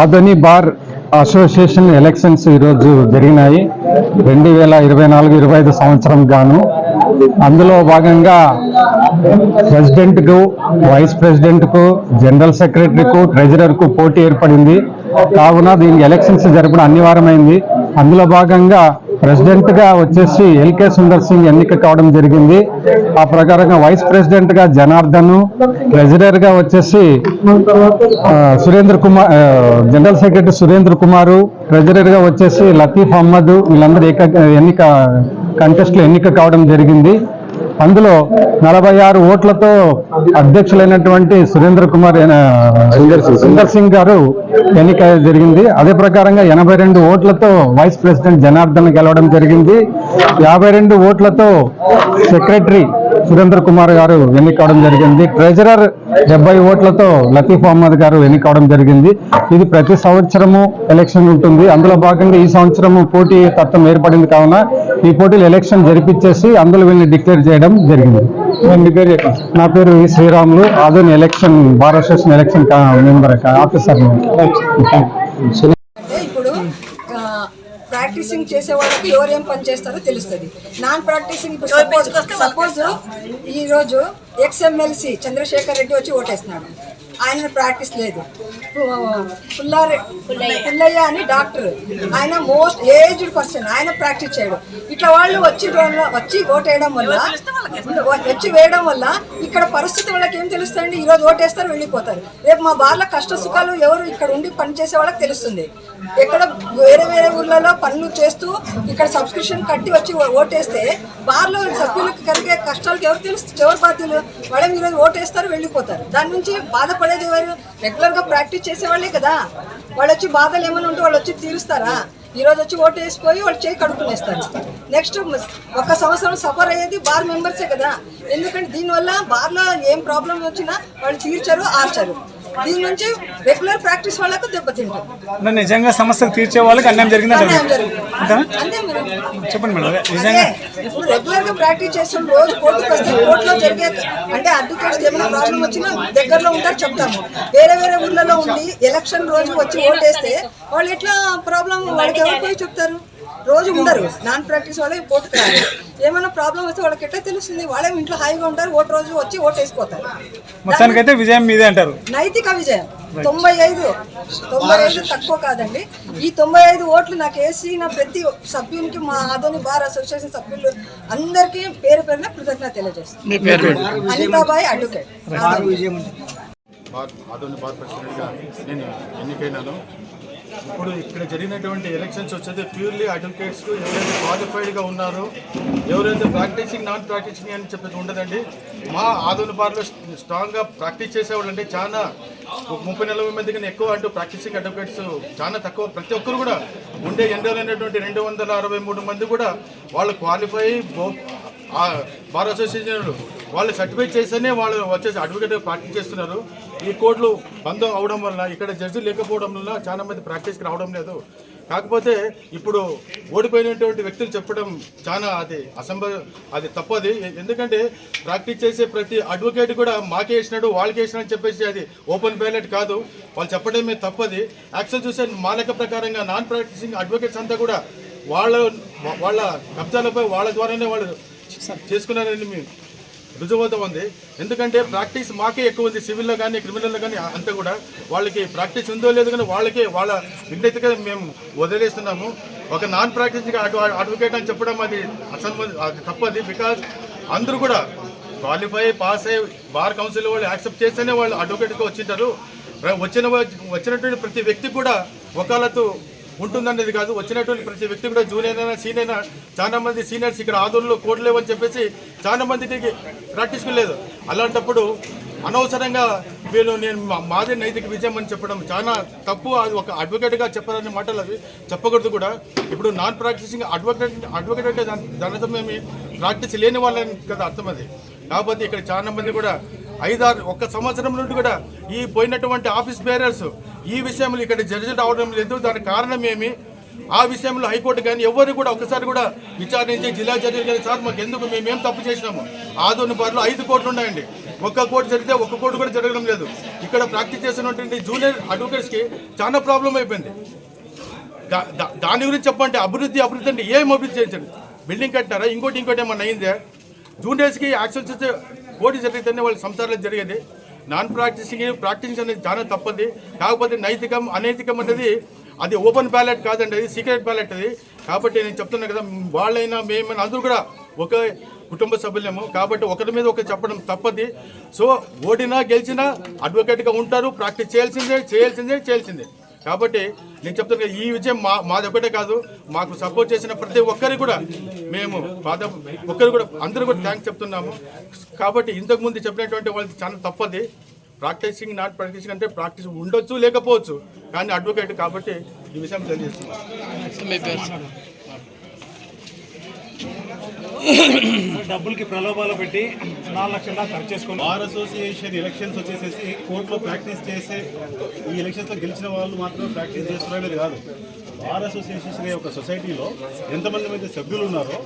Adoni bar association elections ఈరోజు జరిగినాయి. రెండు వేల ఇరవై నాలుగు ఇరవై ఐదు సంవత్సరం గాను. అందులో భాగంగా ప్రెసిడెంట్కు వైస్ ప్రెసిడెంట్కు జనరల్ సెక్రటరీకు ట్రెజరర్కు పోటీ ఏర్పడింది. కావున దీనికి ఎలక్షన్స్ జరపడం అనివార్యమైంది. అందులో భాగంగా ప్రెసిడెంట్గా వచ్చేసి ఎల్కే సుందర్ సింగ్ ఎన్నిక కావడం జరిగింది. ఆ ప్రకారంగా వైస్ ప్రెసిడెంట్గా జనార్దన్ ట్రెజరర్గా వచ్చేసి సురేంద్ర కుమార్ జనరల్ సెక్రటరీ సురేంద్ర కుమారు ట్రెజరర్గా వచ్చేసి లతీఫ్ అహ్మద్ వీళ్ళందరూ ఏక ఎన్నిక కంటెస్ట్లో ఎన్నిక కావడం జరిగింది. అందులో నలభై ఆరు ఓట్లతో అధ్యక్షులైనటువంటి సురేంద్ర కుమార్ సుందర్ సింగ్ గారు ఎన్నిక జరిగింది. అదే ప్రకారంగా ఎనభై రెండు ఓట్లతో వైస్ ప్రెసిడెంట్ జనార్దన్ గెలవడం జరిగింది. యాభై రెండు ఓట్లతో సెక్రటరీ సురేంద్ర కుమార్ గారు ఎన్నికవడం జరిగింది. ట్రెజరర్ డెబ్బై ఓట్లతో లతీఫ్ అహ్మద్ గారు ఎన్నికవడం జరిగింది. ఇది ప్రతి సంవత్సరము ఎలక్షన్ ఉంటుంది. అందులో భాగంగా ఈ సంవత్సరము పోటీ తత్వం ఏర్పడింది కావున ఈ పోటీలు ఎలక్షన్ జరిపించేసి అందులో వీళ్ళని డిక్లేర్ చేయడం జరిగింది. నా పేరు వి శ్రీరాములు. అదే ఎలక్షన్ భారత ఎలక్షన్ మెంబర్ ఆఫీసర్ ప్రాక్టీసింగ్ చేసే వాళ్ళకి ఎవరు ఏం పని చేస్తారో తెలుస్తుంది. నాన్ ప్రాక్టీసింగ్ సపోజ్ సపోజ్ ఈ రోజు ఎక్స్ఎమ్మెల్సీ చంద్రశేఖర్ రెడ్డి వచ్చి ఓటేస్తున్నాడు. ఆయన ప్రాక్టీస్ లేదు. పుల్లారె పుల్లయ్య. అని డాక్టర్. ఆయన మోస్ట్ ఏజ్డ్ పర్సన్ ఆయన ప్రాక్టీస్ చేయడం. ఇట్లా వాళ్ళు వచ్చి వచ్చి ఓటేయడం వల్ల వచ్చి వేయడం వల్ల ఇక్కడ పరిస్థితి వాళ్ళకి ఏం తెలుస్తుందండి? ఈ రోజు ఓటేస్తారు వెళ్ళిపోతారు. రేపు మా బార్ల కష్ట సుఖాలు ఎవరు ఇక్కడ ఉండి పని చేసే వాళ్ళకి తెలుస్తుంది. ఎక్కడ వేరే వేరే ఊర్లలో పనులు చేస్తూ ఇక్కడ సబ్స్క్రిప్షన్ కట్టి వచ్చి ఓటేస్తే బార్లో సభ్యులకు కలిగే కష్టాలకు ఎవరు తెలుస్తుంది ఎవరు బాధ్యులు? వాళ్ళే ఈరోజు ఓటేస్తారు వెళ్ళిపోతారు. దాని నుంచి బాధపడేది ఎవరు? రెగ్యులర్గా ప్రాక్టీస్ చేసేవాళ్ళే కదా. వాళ్ళు వచ్చి బాధలు ఏమైనా ఉంటే వాళ్ళు వచ్చి తీరుస్తారా? ఈరోజు వచ్చి ఓటు వేసిపోయి వాళ్ళు చేయి కడుక్కునేస్తారు. నెక్స్ట్ ఒక సంవత్సరం సఫర్ అయ్యేది బార్ మెంబర్సే కదా. ఎందుకంటే దీనివల్ల బార్లో ఏం ప్రాబ్లం వచ్చినా వాళ్ళు తీర్చరు ఆర్చరు. దీని నుంచి రెగ్యులర్ ప్రాక్టీస్ వాళ్ళకు దెబ్బతింటారు. అంటే నిజంగా సమస్యలు తీర్చే వాళ్ళకి అన్యాయం మరి చెప్పండి మేడం. నిజంగా ఇప్పుడు రెగ్యులర్గా ప్రాక్టీస్ చేస్తాం రోజు కోర్టుకు వస్తే కోర్టులో జరిగే అంటే అడ్వకేట్స్ ఏమైనా ప్రాబ్లం వచ్చినా దగ్గరలో ఉంటారు చెప్తాము. వేరే వేరే ఊర్లలో ఉండి ఎలక్షన్ రోజు వచ్చి ఓటేస్తే వాళ్ళు ఎట్లా ప్రాబ్లం వాళ్ళకి ఎవరు పోయి చెప్తారు? రోజు ఉండరు. నాన్ ప్రాక్టీస్ వాళ్ళే రారు ఏమైనా ప్రాబ్లం వస్తే వాళ్ళకి ఎట్లా తెలుస్తుంది? వాళ్ళే ఇంట్లో హాయిగా ఉంటారు ఓటు రోజు వచ్చి ఓటు వేసిపోతారు. మొత్తానికైతే విజయం మీదే అంటారు. నైతిక విజయం. తొంభై ఐదు తొంభై ఐదు తక్కువ కాదండి. ఈ తొంభై ఐదు ఓట్లు నాకు వేసిన ప్రతి సభ్యునికి మా ఆదోని బార్ అసోసియేషన్ సభ్యులు అందరికీ పేరు పేరున కృతజ్ఞత తెలియజేస్తాను అనితాబాయ్ అడ్వకేట్. ఆదోని బార్ ప్రెసిడెంట్గా నేను ఎన్నికైనాను. ఇప్పుడు ఇక్కడ జరిగినటువంటి ఎలక్షన్స్ వచ్చేది ప్యూర్లీ అడ్వకేట్స్ ఎవరైతే క్వాలిఫైడ్గా ఉన్నారో ఎవరైతే ప్రాక్టీసింగ్ నాన్ ప్రాక్టీసింగ్ అని చెప్పేసి ఉండదండి మా ఆదోని బార్లో స్ట్రాంగ్గా ప్రాక్టీస్ చేసేవాళ్ళు అంటే చాలా ఒక ముప్పై నలభై మంది కన్నా ఎక్కువ అంటూ ప్రాక్టీసింగ్ అడ్వకేట్స్ చాలా తక్కువ. ప్రతి ఒక్కరు కూడా ఉండే ఎండలైనటువంటి రెండు వందల అరవై మూడు మంది కూడా వాళ్ళు క్వాలిఫై బార్ అసోసియేషన్ వాళ్ళు సర్టిఫై చేస్తేనే వాళ్ళు వచ్చేసి అడ్వకేట్ ప్రాక్టీస్ చేస్తున్నారు. ఈ కోర్టులు బంద్ అవడం వల్ల ఇక్కడ జడ్జి లేకపోవడం వల్ల చాలా మంది ప్రాక్టీస్కి రావడం లేదు. కాకపోతే ఇప్పుడు ఓడిపోయినటువంటి వ్యక్తులు చెప్పడం చాలా అది అసంభవ అది తప్పది. ఎందుకంటే ప్రాక్టీస్ చేసే ప్రతి అడ్వకేట్ కూడా మాకే వేసినాడు వాళ్ళకి వేసినాడు అని చెప్పేసి అది ఓపెన్ బ్యాలెట్ కాదు. వాళ్ళు చెప్పడమే తప్పది. యాక్చువల్ చూసే మా లెక్క ప్రకారంగా నాన్ ప్రాక్టీసింగ్ అడ్వకేట్స్ అంతా కూడా వాళ్ళ వాళ్ళ కబ్జాలపై వాళ్ళ ద్వారానే వాళ్ళు చేసుకున్నారని మేము రుజువుతో ఉంది ఎందుకంటే ప్రాక్టీస్ మాకే ఎక్కువ ఉంది. సివిల్లో కానీ క్రిమినల్లో కానీ అంతా కూడా వాళ్ళకి ప్రాక్టీస్ ఉందో లేదు కానీ వాళ్ళకే వాళ్ళ విజ్ఞతగా మేము వదిలేస్తున్నాము. ఒక నాన్ ప్రాక్టీసింగ్ అడ్వకేట్ అని చెప్పడం అది అసలు అది తప్పది బికాజ్ అందరూ కూడా క్వాలిఫై పాస్ అయ్యి బార్ కౌన్సిల్ వాళ్ళు యాక్సెప్ట్ చేస్తేనే వాళ్ళు అడ్వకేట్గా వచ్చింటారు. వచ్చిన వచ్చినటువంటి ప్రతి వ్యక్తి కూడా ఒకళ్ళతో ఉంటుందనేది కాదు. వచ్చినటువంటి ప్రతి వ్యక్తి కూడా జూనియర్ అయినా సీనియర్ అయినా చాలా మంది సీనియర్స్ ఇక్కడ ఆదోళనలో కోడ్ లేవని చెప్పేసి చాలా మందికి ప్రాక్టీస్కి లేదు అలాంటప్పుడు అనవసరంగా వీళ్ళు నేను మా- నైతిక విజయం అని చెప్పడం చాలా తప్పు. అది ఒక అడ్వకేట్గా చెప్పాలనే మాటలు అవి. చెప్పకూడదు కూడా. ఇప్పుడు నాన్ ప్రాక్టీసింగ్ అడ్వకేట్ అడ్వకేట్ అంటే దాని దానితో మేము ప్రాక్టీస్ లేని వాళ్ళని కదా అర్థం అది. కాకపోతే ఇక్కడ చాలా మంది కూడా ఐదారు ఒక్క సంవత్సరం నుండి కూడా ఈ పోయినటువంటి ఆఫీస్ బేరర్స్ ఈ విషయంలో ఇక్కడ జడ్జి అవడం లేదు. దానికి కారణం ఏమి? ఆ విషయంలో హైకోర్టు కానీ ఎవరు కూడా ఒకసారి కూడా విచారించి జిల్లా జడ్జి కానీ సార్ మాకు ఎందుకు మేమేం తప్పు చేసినాము? ఆదోని పనులు ఐదు కోట్లు ఉన్నాయండి. ఒక్క కోర్టు జరిగితే ఒక్క కోర్టు కూడా జరగడం లేదు. ఇక్కడ ప్రాక్టీస్ చేసినటువంటి జూనియర్ అడ్వకేట్స్కి చాలా ప్రాబ్లం అయిపోయింది. దా- దా- దాని గురించి చెప్పండి. అభివృద్ధి అభివృద్ధి అంటే ఏం అభివృద్ధి చేయించండి? బిల్డింగ్ కట్టారా ఇంకోటి ఇంకోటి ఏమన్నా అయిందే? జూనియర్స్కి యాక్సెస్ పోటీ జరిగితేనే వాళ్ళ సంసారాలు జరిగేది. నాన్ ప్రాక్టీసింగ్ ప్రాక్టీసింగ్ అనేది చాలా తప్పది. కాకపోతే నైతికం అనైతికం అనేది అది ఓపెన్ బ్యాలెట్ కాదండి అది సీక్రెట్ బ్యాలెట్ అది. కాబట్టి నేను చెప్తున్నా కదా వాళ్ళైనా మేమైనా అందరూ కూడా ఒక కుటుంబ సభ్యులేము. కాబట్టి ఒకరి మీద ఒకరు చెప్పడం తప్పది. సో ఓడినా గెలిచినా అడ్వకేట్గా ఉంటారు ప్రాక్టీస్ చేయాల్సిందే చేయాల్సిందే చేయాల్సిందే. కాబట్టి నేను చెప్తాను ఈ విజయం మా మాది ఒకటే కాదు మాకు సపోర్ట్ చేసిన ప్రతి ఒక్కరికి కూడా మేము పాద ఒక్కరు కూడా అందరూ కూడా థ్యాంక్స్ చెప్తున్నాము. కాబట్టి ఇంతకుముందు చెప్పినటువంటి వాళ్ళకి చాలా తప్పది. ప్రాక్టీసింగ్ నాట్ ప్రాక్టీసింగ్ అంటే ప్రాక్టీస్ ఉండొచ్చు లేకపోవచ్చు. కానీ అడ్వకేట్ కాబట్టి ఈ విషయం తెలియజేస్తున్నాను. డబ్బులకి ప్రలోభాలు పెట్టి నాలుగు లక్షల ఖర్చు చేసుకొని బార్ అసోసియేషన్ ఎలక్షన్స్ వచ్చేసేసి కోర్టులో ప్రాక్టీస్ చేసే ఈ ఎలక్షన్స్లో గెలిచిన వాళ్ళు మాత్రమే ప్రాక్టీస్ చేస్తున్నారనేది కాదు. బార్ అసోసియేషన్ అనే ఒక సొసైటీలో ఎంతమంది అయితే సభ్యులు ఉన్నారో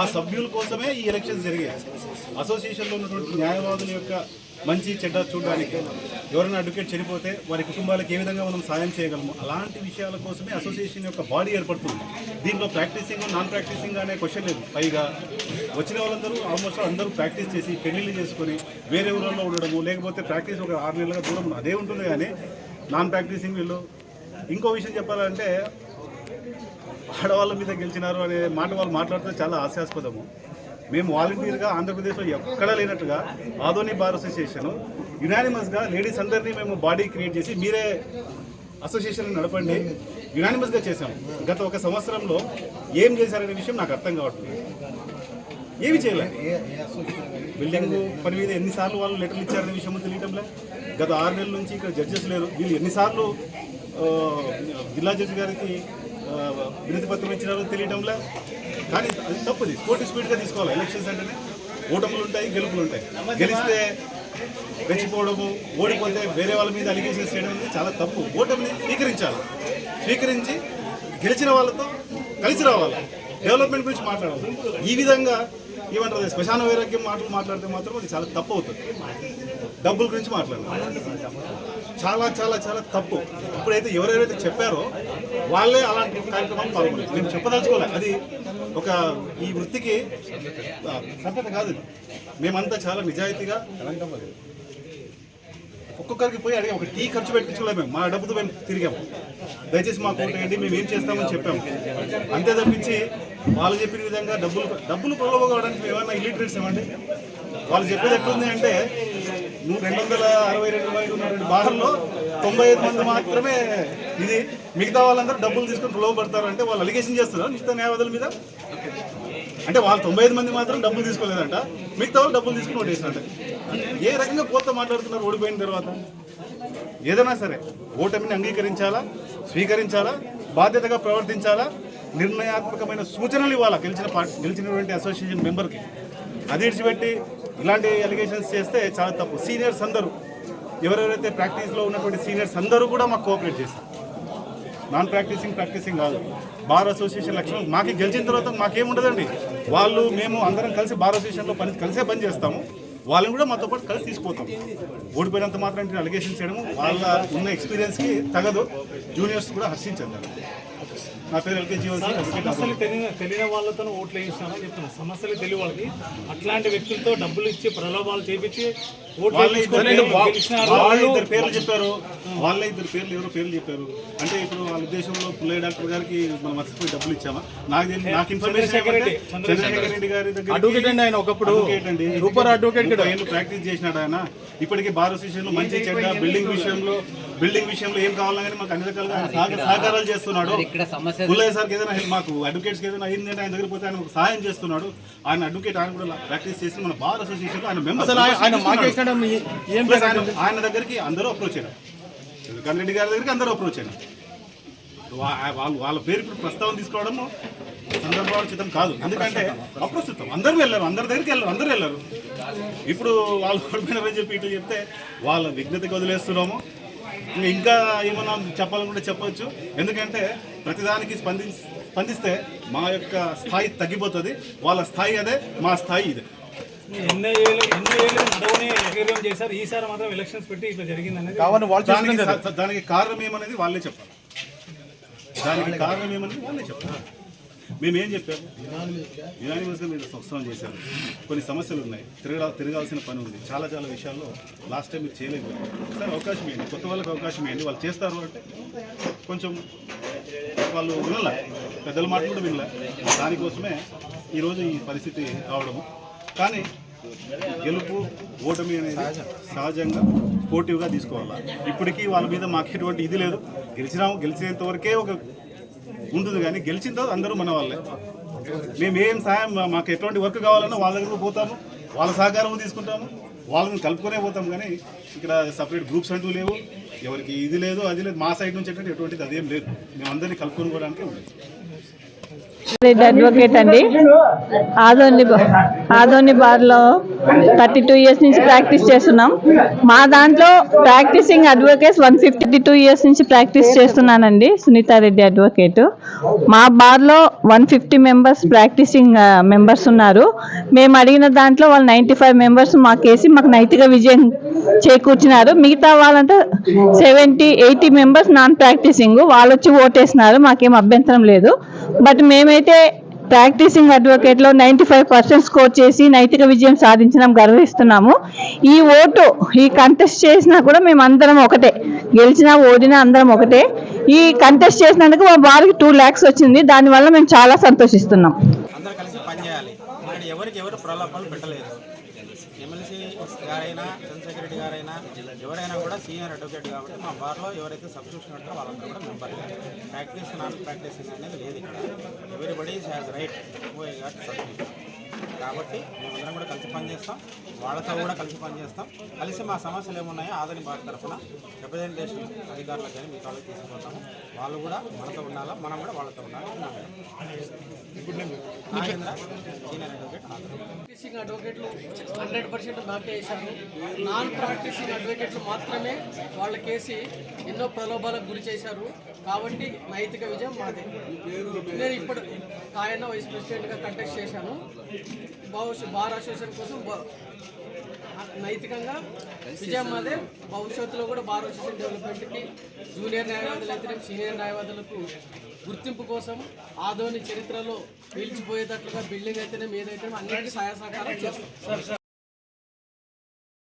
ఆ సభ్యుల కోసమే ఈ ఎలక్షన్స్ జరిగాయి. అసోసియేషన్లో ఉన్నటువంటి న్యాయవాదుల యొక్క మంచి చెడ్డ చూడడానికి ఎవరైనా అడ్వకేట్ చనిపోతే వారి కుటుంబాలకు ఏ విధంగా మనం సాయం చేయగలము అలాంటి విషయాల కోసమే అసోసియేషన్ యొక్క బాడీ ఏర్పడుతుంది. దీంట్లో ప్రాక్టీసింగ్ నాన్ ప్రాక్టీసింగ్ అనే క్వశ్చన్ లేదు. పైగా వచ్చిన వాళ్ళందరూ ఆల్మోస్ట్ అందరూ ప్రాక్టీస్ చేసి పెళ్ళిళ్ళు చేసుకొని వేరే ఊళ్ళలో ఉండడము లేకపోతే ప్రాక్టీస్ ఒక ఆరు నెలలుగా దూరం అదే ఉంటుంది కానీ నాన్ ప్రాక్టీసింగ్ వీళ్ళు. ఇంకో విషయం చెప్పాలంటే ఆడవాళ్ళ మీద గెలిచినారు అనే మాట వాళ్ళు మాట్లాడితే చాలా హాస్యాస్పదము. మేము వాలంటీర్గా ఆంధ్రప్రదేశ్లో ఎక్కడా లేనట్టుగా ఆధోని బార్ అసోసియేషన్ యునానిమస్గా లేడీస్ అందరినీ మేము బాడీ క్రియేట్ చేసి మీరే అసోసియేషన్ నడపండి. యునానిమస్గా చేశాం. గత ఒక సంవత్సరంలో ఏం చేశారనే విషయం నాకు అర్థం కావట్లేదు. ఏమి చేయలేదు బిల్డింగ్ పని మీద ఎన్నిసార్లు వాళ్ళు లెటర్లు ఇచ్చారనే విషయం తెలియటంలే. గత ఆరు నెలల నుంచి ఇక్కడ జడ్జెస్ లేరు. వీళ్ళు ఎన్నిసార్లు జిల్లా జడ్జి గారికి వినతి పత్రం ఇచ్చినారో తెలియటంలే. కానీ అది తప్పుది స్పోర్ట్ స్పీడ్గా తీసుకోవాలి. ఎలక్షన్స్ అంటేనే ఓటములు ఉంటాయి గెలుపులు ఉంటాయి. గెలిస్తే రెచ్చిపోవడము ఓడిపోతే వేరే వాళ్ళ మీద అలిగేషన్స్ చేయడం అనేది చాలా తప్పు. ఓటమిని స్వీకరించాలి. స్వీకరించి గెలిచిన వాళ్ళతో కలిసి రావాలి. డెవలప్మెంట్ గురించి మాట్లాడాలి. ఈ విధంగా ఏమంటారు శ్మశాన వైరాగ్యం మాటలు మాట్లాడితే మాత్రం అది చాలా తప్పు అవుతుంది. డబ్బుల గురించి మాట్లాడాలి. చాలా చాలా చాలా తప్పు. ఇప్పుడైతే ఎవరెవరైతే చెప్పారో వాళ్ళే అలాంటి కార్యక్రమాలు పాల్గొన్నారు. మేము చెప్పదలుచుకోలే. అది ఒక ఈ వృత్తికి సంపద కాదు మేమంతా చాలా నిజాయితీగా ఒక్కొక్కరికి పోయి అడిగాం. ఒక టీ ఖర్చు పెట్టించుకోలేము మేము. మా డబ్బుతో మేము తిరిగాము దయచేసి మాకు ఓటేయండి మేము ఏం చేస్తామని చెప్పాము. అంతే తప్పించి వాళ్ళు చెప్పిన విధంగా డబ్బులు డబ్బులు ప్రలోభ కావడానికి మేము ఏమన్నా ఇల్లిటరేట్స్ ఏమండి వాళ్ళు చెప్పేది ఎట్లుంది అంటే రెండు వందల అరవై రెండు రూపాయలు ఉన్నటువంటి బార్లో తొంభై ఐదు మంది మాత్రమే ఇది మిగతా వాళ్ళందరూ డబ్బులు తీసుకొని లోపడతారు అంటే వాళ్ళు అలిగేషన్ చేస్తున్నారు నిశ్చిత న్యాయవాదుల మీద. అంటే వాళ్ళు తొంభై ఐదు మంది మాత్రం డబ్బులు తీసుకోలేదంట. మిగతా వాళ్ళు డబ్బులు తీసుకుని ఓటేసినట్ట ఏ రకంగా పోతా మాట్లాడుతున్నారు ఓడిపోయిన తర్వాత? ఏదైనా సరే ఓటమిని అంగీకరించాలా? స్వీకరించాలా? బాధ్యతగా ప్రవర్తించాలా? నిర్ణయాత్మకమైన సూచనలు ఇవ్వాలా? గెలిచిన పార్టీ గెలిచినటువంటి అసోసియేషన్ మెంబర్కి అది విడిచిపెట్టి ఇలాంటి అలిగేషన్స్ చేస్తే చాలా తప్పు. సీనియర్స్ అందరూ ఎవరెవరైతే ప్రాక్టీస్లో ఉన్నటువంటి సీనియర్స్ అందరూ కూడా మాకు కోఆపరేట్ చేశారు. నాన్ ప్రాక్టీసింగ్ ప్రాక్టీసింగ్ కాదు. బార్ అసోసియేషన్ లక్ష్యం మాకు గెలిచిన తర్వాత మాకేముండదండి వాళ్ళు మేము అందరం కలిసి బార్ అసోసియేషన్లో పని కలిసే పని చేస్తాము. వాళ్ళని కూడా మాతో పాటు కలిసి తీసుకుపోతాం ఓడిపోయినంత మాత్రం అలిగేషన్స్ చేయడము వాళ్ళ ఉన్న ఎక్స్పీరియన్స్కి తగదు. జూనియర్స్ కూడా హర్షించారు. నా పేరు సమస్యలు తెలియని తెలియని వాళ్ళతో ఓట్లు వేయించాలని చెప్తున్నా. సమస్యలు తెలియ వాళ్ళకి అట్లాంటి వ్యక్తులతో డబ్బులు ఇచ్చి ప్రలోభాలు చేపించి వాళ్ళ ఇద్దరు గెలిచినారు. వాళ్ళ ఇద్దరు పేర్లు చెప్పారు. వాళ్ళ ఇద్దరు పేర్లు ఎవరో పేర్లు చెప్పారు. అంటే ఇప్పుడు వాళ్ళ ఉద్దేశంలో పుల్లయ్య డాక్టర్ గారికి మనం మర్చిపోయి డబ్బులు ఇచ్చామా? నాకు తెలియదు నాకు ఇన్ఫర్మేషన్ చంద్రశేఖర్ రెడ్డి. చంద్రశేఖర్ రెడ్డి. గారి దగ్గర అడ్వకేట్ అండి ఆయన ఒకప్పుడు. అడ్వకేట్ అండి. సూపర్ అడ్వకేట్ ఏళ్ళు ప్రాక్టీస్ చేసినాడు ఆయన. ఇప్పటికీ బార్ అసోసియేషన్లో మంచి చెడ్డ బిల్డింగ్ విషయంలో బిల్డింగ్ విషయంలో ఏం కావాలన్నా కానీ మాకు అన్ని రకాలుగా ఆయన సహక- సహకారాలు చేస్తున్నాడు. పుల్లయ్య సార్కి ఏదైనా మాకు అడ్వకేట్స్ ఏదైనా అయిందంటే ఆయన దగ్గర పోతే ఆయన సహాయం చేస్తున్నాడు. ఆయన అడ్వకేట్ ఆయన కూడా ప్రాక్టీస్ చేసి మన బార్ అసోసియేషన్లో ఆయన మెంబర్ అసలు ఆయన- ఆయన మాకేసినాడు ఏం ఆయన ఆయన దగ్గరికి అందరూ అప్రోచ్ అయినారు చంద్రకాంత్ రెడ్డి గారి దగ్గరికి అందరూ అప్రోచ్ అయినారు వా- వాళ్ళు వాళ్ళ పేరు ఇప్పుడు ప్రస్తావన తీసుకోవడము సందర్భోచితం కాదు. ఎందుకంటే అప్రస్తుతం అందరూ వెళ్ళారు అందరి దగ్గరికి వెళ్ళారు అందరూ వెళ్ళారు. ఇప్పుడు వాళ్ళు ఓడిపోయినారని చెప్పి ఇట్లా చెప్తే వాళ్ళ విఘ్నతకి వదిలేస్తున్నాము. ఇంకా ఏమన్నా చెప్పాలనుకుంటే చెప్పొచ్చు. ఎందుకంటే ప్రతిదానికి స్పంది స్పందిస్తే మా యొక్క స్థాయి తగ్గిపోతుంది. వాళ్ళ స్థాయి అదే మా స్థాయి ఇదే. ఏకీకృతం చేశారు. ఈసారి మాత్రం ఎలక్షన్స్ పెట్టి ఇట్లా జరిగింది అనేది కావాలని వాళ్ళు దానికి చేసుకునేది స- దానికి కారణం ఏమనేది వాళ్ళే చెప్పాలి. దానికి కారణం ఏమనేది వాళ్ళే చెప్పాలి. మేము ఏం చెప్పాము? యునానిమస్గా మీరు ఉత్సవం చేశారు. కొన్ని సమస్యలు ఉన్నాయి. తిరగా తిరగాల్సిన పని ఉంది. చాలా చాలా విషయాల్లో లాస్ట్ టైం మీరు చేయలేదు. సార్ అవకాశం ఇవ్వండి. కొత్త వాళ్ళకి అవకాశం ఇవ్వండి. వాళ్ళు చేస్తారు అంటే కొంచెం వాళ్ళు వినలే. పెద్దల మాట కూడా వినలే. దానికోసమే ఈరోజు ఈ పరిస్థితి రావడము. కానీ గెలుపు ఓటమి అనేది సహజంగా స్పోర్టివ్గా తీసుకోవాలి? ఇప్పటికీ వాళ్ళ మీద మాకు ఎటువంటి ఇది లేదు. గెలిచినాము గెలిచేంత వరకే ఒక ఉంటుంది కానీ గెలిచిన తర్వాత అందరూ మన వాళ్ళే. మేము ఏం సాయం మాకు ఎటువంటి వర్క్ కావాలన్నా వాళ్ళ దగ్గరకు పోతాము వాళ్ళ సహకారం తీసుకుంటాము వాళ్ళని కలుపుకొనే పోతాం కానీ ఇక్కడ సపరేట్ గ్రూప్స్ అంటూ లేవు. ఎవరికి ఇది లేదు అది లేదు. మా సైడ్ నుంచి ఎటువంటి అదేం లేదు. మేము అందరినీ కలుపుకొని పోవడానికి ఉంది రెడ్డి అడ్వకేట్ అండి. ఆదోని ఆదోని బార్లో థర్టీ టూ ఇయర్స్ నుంచి ప్రాక్టీస్ చేస్తున్నాం. మా దాంట్లో practicing advocates one fifty two years నుంచి ప్రాక్టీస్ చేస్తున్నానండి సునీతారెడ్డి అడ్వకేట్. మా బార్లో one fifty members practicing members ఉన్నారు. మేము అడిగిన దాంట్లో వాళ్ళు నైంటీ ఫైవ్ మెంబర్స్ మాకేసి మాకు నైతిక విజయం చేకూర్చినారు. మిగతా వాళ్ళంతా seventy eighty members non practising. వాళ్ళు వచ్చి ఓటేసినారు మాకేం అభ్యంతరం లేదు. బట్ మేమైతే ప్రాక్టీసింగ్ అడ్వకేట్లో నైంటీ ఫైవ్ పర్సెంట్ స్కోర్ చేసి నైతిక విజయం సాధించడం గర్విస్తున్నాము. ఈ ఓటు ఈ కంటెస్ట్ చేసినా కూడా మేము అందరం ఒకటే. గెలిచినా ఓడినా అందరం ఒకటే. ఈ కంటెస్ట్ చేసినందుకు మా బార్కి టూ ల్యాక్స్ వచ్చింది. దానివల్ల మేము చాలా సంతోషిస్తున్నాం. ఎవరికి ఎవరు ప్రలోభాలు పెట్టలేదు. ఎమ్మెల్సీ గారైనా చంద్రశేఖర రెడ్డి గారైనా ఎవరైనా కూడా సీనియర్ అడ్వకేట్ కాబట్టి మా బార్లో ఎవరైతే సబ్స్క్రిప్షన్ ఉంటారో వాళ్ళందరూ కూడా మెంబర్ ప్రాక్టీస్ నాన్ ప్రాక్టీసింగ్ అనేది లేదు ఇక్కడ. Everybody has right who got subscription కాబట్టి మేమందరం కూడా కలిసి పనిచేస్తాం వాళ్ళతో కూడా కలిసి పనిచేస్తాం కలిసి మా సమస్యలు ఏమున్నాయో ఆదరణ బార్ తరఫున రిప్రజెంటేషన్ అధికారులకు కానీ మీ వాళ్ళకి తీసుకుపోతాము. వాళ్ళు కూడా మనతో ఉండాలా? మనం కూడా వాళ్ళతో ఉండాలి? ప్రాక్టీసింగ్ అడ్వకేట్లు హండ్రెడ్ పర్సెంట్ మాకే వేశారు నాన్ ప్రాక్టీసింగ్ అడ్వకేట్లు మాత్రమే వాళ్ళ కేసి ఎన్నో ప్రలోభాలకు గురి చేశారు. కాబట్టి నైతిక విజయం మాదే. నేను ఇప్పుడు ఆయన వైస్ ప్రెసిడెంట్గా కంటెస్ట్ చేశాను. బార్ అసోసియేషన్ కోసం నైతికంగా విజయం మాదే భవిష్యత్తులో కూడా బార్ అసోసియేషన్ డెవలప్మెంట్కి జూనియర్ న్యాయవాదులు అయితేనే సీనియర్ న్యాయవాదులకు గుర్తింపు కోసం ఆదోని చరిత్రలో నిలిచిపోయేటట్లుగా బిల్డింగ్ అయితేనే ఏదైతే అన్నిటికీ సహాయ సహకారం చేస్తాం.